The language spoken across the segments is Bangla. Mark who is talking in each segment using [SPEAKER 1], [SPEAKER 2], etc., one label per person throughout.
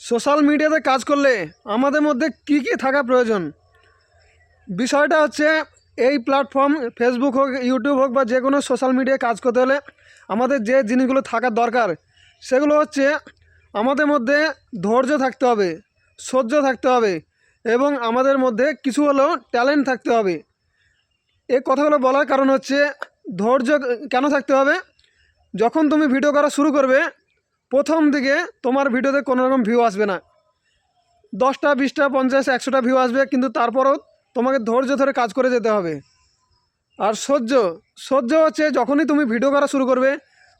[SPEAKER 1] সোশ্যাল মিডিয়াতে কাজ করলে আমাদের মধ্যে কি কি থাকা প্রয়োজন? বিষয়টা হচ্ছে, এই প্ল্যাটফর্ম ফেসবুক হোক ইউটিউব হোক বা যে কোনো সোশ্যাল মিডিয়ায় কাজ করতে হলে আমাদের যে জিনিসগুলো থাকার দরকার, সেগুলো হচ্ছে আমাদের মধ্যে ধৈর্য থাকতে হবে, সহ্য থাকতে হবে এবং আমাদের মধ্যে কিছু হলেও ট্যালেন্ট থাকতে হবে। এই কথাগুলো বলার কারণ হচ্ছে, ধৈর্য কেন থাকতে হবে? যখন তুমি ভিডিও করা শুরু করবে প্রথম দিকে তোমার ভিডিওতে কোনো রকম ভিউ আসবে না। দশটা, বিশটা, পঞ্চাশ, একশোটা ভিউ আসবে, কিন্তু তারপরও তোমাকে ধৈর্য ধরে কাজ করে যেতে হবে। আর সহ্য সহ্য হচ্ছে যখনই তুমি ভিডিও করা শুরু করবে,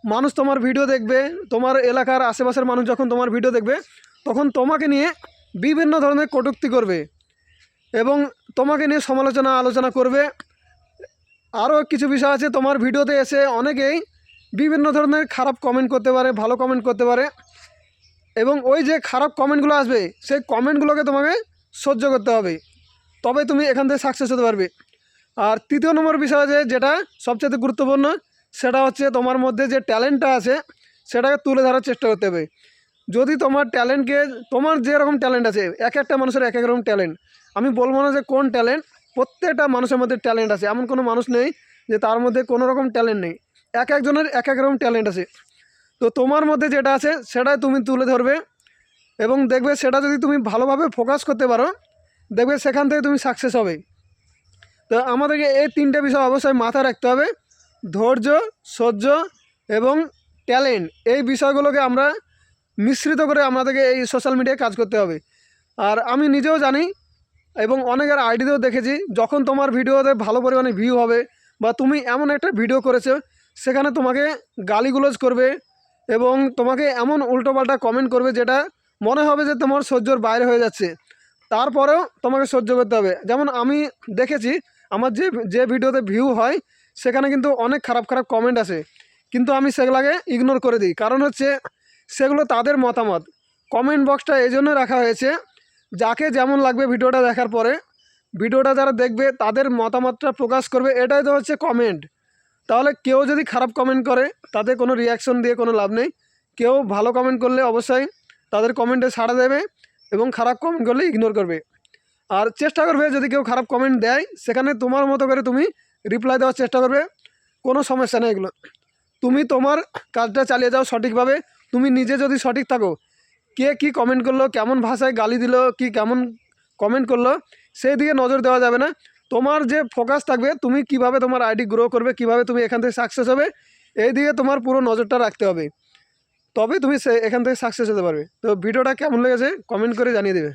[SPEAKER 1] মানুষ তোমার ভিডিও দেখবে, তোমার এলাকার আশেপাশের মানুষ যখন তোমার ভিডিও দেখবে, তখন তোমাকে নিয়ে বিভিন্ন ধরনের কটূক্তি করবে এবং তোমাকে নিয়ে সমালোচনা, আলোচনা করবে। আরও কিছু বিষয় আছে, তোমার ভিডিওতে এসে অনেকেই বিভিন্ন ধরনের খারাপ কমেন্ট করতে পারে, ভালো কমেন্ট করতে পারে। এবং ওই যে খারাপ কমেন্টগুলো আসবে, সেই কমেন্টগুলোকে তোমাকে সহ্য করতে হবে। তবে তুমি এখান থেকে সাকসেস হতে পারবে। আর তৃতীয় নম্বর বিষয় যে যেটা সবচেয়ে গুরুত্বপূর্ণ, সেটা হচ্ছে তোমার মধ্যে যে ট্যালেন্টটা আছে, সেটাকে তুলে ধরার চেষ্টা করতে হবে। যদি তোমার ট্যালেন্টকে তোমার যেরকম ট্যালেন্ট আছে, এক একটা মানুষের এক এক রকম ট্যালেন্ট আমি বলব না যে কোন ট্যালেন্ট প্রত্যেকটা মানুষের মধ্যে ট্যালেন্ট আছে। এমন কোনো মানুষ নেই যে তার মধ্যে কোনো রকম ট্যালেন্ট নেই। এক একজনের এক এক রকম ট্যালেন্ট আছে। তো তোমার মধ্যে যেটা আছে, সেটাই তুমি তুলে ধরবে এবং দেখবে সেটা যদি তুমি ভালোভাবে ফোকাস করতে পারো, দেখবে সেখান থেকে তুমি সাকসেস হবে। তো আমাদেরকে এই তিনটে বিষয় অবশ্যই মাথায় রাখতে হবে। ধৈর্য, সহ্য এবং ট্যালেন্ট এই বিষয়গুলোকে আমরা মিশ্রিত করে আমাদেরকে এই সোশ্যাল মিডিয়ায় কাজ করতে হবে। আর আমি নিজেও জানি এবং অনেকের আইডিতেও দেখেছি, যখন তোমার ভিডিওতে ভালো পরিমাণে ভিউ হবে বা তুমি এমন একটা ভিডিও করেছ সেখানে তোমাকে গালিগুলোজ করবে এবং তোমাকে এমন উল্টোপাল্টা কমেন্ট করবে যেটা মনে হবে যে তোমার সহ্যর বাইরে হয়ে যাচ্ছে। তারপরেও তোমাকে সহ্য করতে হবে। যেমন আমি দেখেছি, আমার যে যে ভিডিওতে ভিউ হয়, সেখানে কিন্তু অনেক খারাপ খারাপ কমেন্ট আসে। কিন্তু আমি সেগুলাকে ইগনোর করে দিই। কারণ হচ্ছে, সেগুলো তাদের মতামত। কমেন্ট বক্সটা এই জন্য রাখা হয়েছে, যাকে যেমন লাগবে ভিডিওটা দেখার পরে, ভিডিওটা যারা দেখবে, তাদের মতামতটা প্রকাশ করবে। এটাই তো হচ্ছে কমেন্ট তাহলে কেউ যদি খারাপ কমেন্ট করে তাতে কোনো রিয়াকশন দিয়ে কোনো লাভ নেই। কেউ ভালো কমেন্ট করলে অবশ্যই তাদের কমেন্টে সাড়া দেবে এবং খারাপ কমেন্ট করলে ইগনোর করবে। আর চেষ্টা করবে যদি কেউ খারাপ কমেন্ট দেয়, সেখানে তোমার মতো করে তুমি রিপ্লাই দেওয়ার চেষ্টা করবে। কোনো সমস্যা নেই এগুলো। তুমি তোমার কাজটা চালিয়ে যাও সঠিকভাবে। তুমি নিজে যদি সঠিক থাকো, কে কি কমেন্ট করল, কেমন ভাষায় গালি দিল, কি কেমন কমেন্ট করল, সেই দিকে নজর দেওয়া যাবে না। তোমার যে ফোকাস থাকবে, তুমি কীভাবে তোমার আইডি গ্রো করবে, কীভাবে তুমি এখান থেকে সাকসেস হবে, এই দিকে তোমার পুরো নজরটা রাখতে হবে। তবে তুমি এখান থেকে সাকসেস হতে পারবে। তো ভিডিওটা কেমন লেগেছে কমেন্ট করে জানিয়ে দেবে।